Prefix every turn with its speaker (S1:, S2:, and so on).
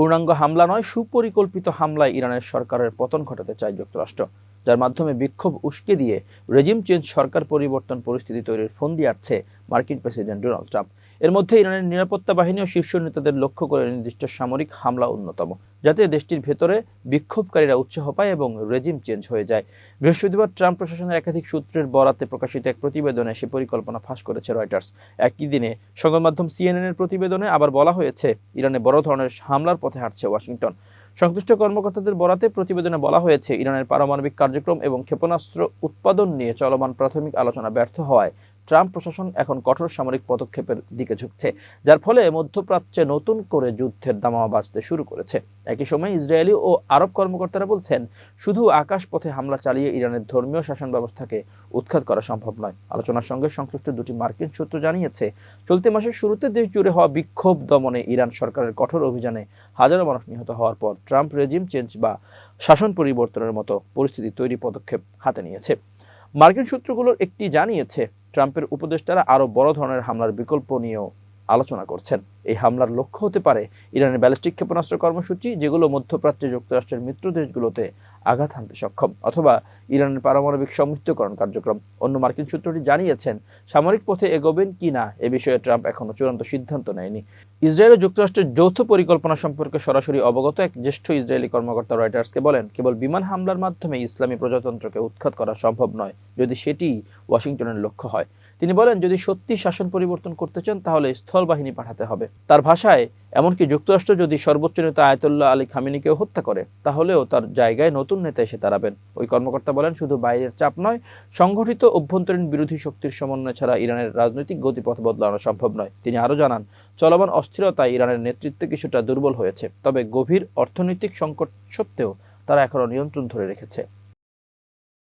S1: পূর্ণাঙ্গ হামলা নয়, সুপরিকল্পিত হামলায় ইরানের সরকারের পতন ঘটাতে চায় যুক্তরাষ্ট্র, যার মাধ্যমে বিক্ষোভ উস্কে দিয়ে রেজিম চেঞ্জ সরকার পরিবর্তন পরিস্থিতি তৈরির ফন্দি আটছে মার্কিন প্রেসিডেন্ট ডোনাল্ড ট্রাম্প। এর মধ্যে ইরানের নিরাপত্তা বাহিনী ও শীর্ষ নেতাদের লক্ষ্য করে নির্দিষ্ট সামরিক হামলা অন্যতম, যাতে দেশটির ভেতরে বিক্ষোভকারীরা উৎসাহ পায় এবং রেজিম চেঞ্জ হয়ে যায়। বৃহস্পতিবার ট্রাম্প প্রশাসনের একাধিক সূত্রের বরাতে প্রকাশিত এক প্রতিবেদনে সে পরিকল্পনা ফাঁস করেছে রয়টার্স। একই দিনে সংবাদ মাধ্যম সিএনএনের প্রতিবেদনে আবার বলা হয়েছে, ইরানে বড় ধরনের হামলার পথে হাঁটছে ওয়াশিংটন। সংশ্লিষ্ট কর্মকর্তাদের বরাতে প্রতিবেদনে বলা হয়েছে, ইরানের পারমাণবিক কার্যক্রম এবং ক্ষেপণাস্ত্র উৎপাদন নিয়ে চলমান প্রাথমিক আলোচনা ব্যর্থ হওয়ায় ট্রাম্প প্রশাসন এখন কঠোর সামরিক পদক্ষেপের দিকে ঝুঁকছে, যার ফলে মধ্যপ্রাচ্যে নতুন করে যুদ্ধের দামামা বাজতে শুরু করেছে। একই সময় ইসরায়েলি ও আরব কর্মকর্তারা বলছেন, শুধু আকাশপথে হামলা চালিয়ে ইরানের ধর্মীয় শাসন ব্যবস্থাকে উৎখাত করা সম্ভব নয়। আলোচনার সঙ্গে সংশ্লিষ্ট দুটি মার্কিন সূত্র জানিয়েছে, চলতি মাসের শুরুতে দেশ জুড়ে হওয়া বিক্ষোভ দমনে ইরান সরকারের কঠোর অভিযানে হাজারো মানুষ নিহত হওয়ার পর ট্রাম্প রেজিম চেঞ্জ বা শাসন পরিবর্তনের মতো পরিস্থিতি তৈরি পদক্ষেপ হাতে নিয়েছে। মার্কিন সূত্রগুলোর একটি জানিয়েছে ট্রাম্পের উপদেষ্টারা আরও বড় ধরনের হামলার বিকল্প নিয়েও আলোচনা করছেন। এই হামলার লক্ষ্য হতে পারে ইরানের ব্যালিস্টিক ক্ষেপণাস্ত্র কর্মসূচি, যেগুলো মধ্যপ্রাচ্যে যুক্তরাষ্ট্রের মিত্র দেশগুলোতে আঘাত হানতে সক্ষম, অথবা ইরানের পারমাণবিক সমৃদ্ধকরণ কার্যক্রম। অন্য মার্কিন সূত্রটি জানিয়েছেন, সামরিক পথে এগোবেন কি না এ বিষয়ে ট্রাম্প এখনও চূড়ান্ত সিদ্ধান্ত নেয়নি। ইসরায়েল ও যুক্তরাষ্ট্রের যৌথ পরিকল্পনা সম্পর্কে সরাসরি অবগত এক জ্যেষ্ঠ ইসরায়েলি কর্মকর্তা রয়টার্সকে বলেন, কেবল বিমান হামলার মাধ্যমে ইসলামী প্রজাতন্ত্রকে উৎখাত করা সম্ভব নয়, যদি সেটি ওয়াশিংটনের লক্ষ্য হয়। তিনি বলেন, যদি সত্যি শাসন পরিবর্তন করতে চান, তাহলে স্থল বাহিনী পাঠাতে হবে। তার ভাষায় এমনকি যুক্তরাষ্ট্র যদি সর্বোচ্চ নেতা আয়তুল্লাহ আলী খামিনিকেও হত্যা করে, তাহলেও তার জায়গায় নতুন নেতা এসে দাঁড়াবেন। ওই কর্মকর্তা বলেন, শুধু বাইরের চাপ নয় সংগঠিত অভ্যন্তরীণ বিরোধী শক্তির সমন্বয় ছাড়া ইরানের রাজনৈতিক গতিপথ বদলানো সম্ভব নয়। তিনি আরও জানান, চলমান অস্থিরতায় ইরানের নেতৃত্বে কিছুটা দুর্বল হয়েছে, তবে গভীর অর্থনৈতিক সংকট সত্ত্বেও তারা এখনও নিয়ন্ত্রণ ধরে রেখেছে।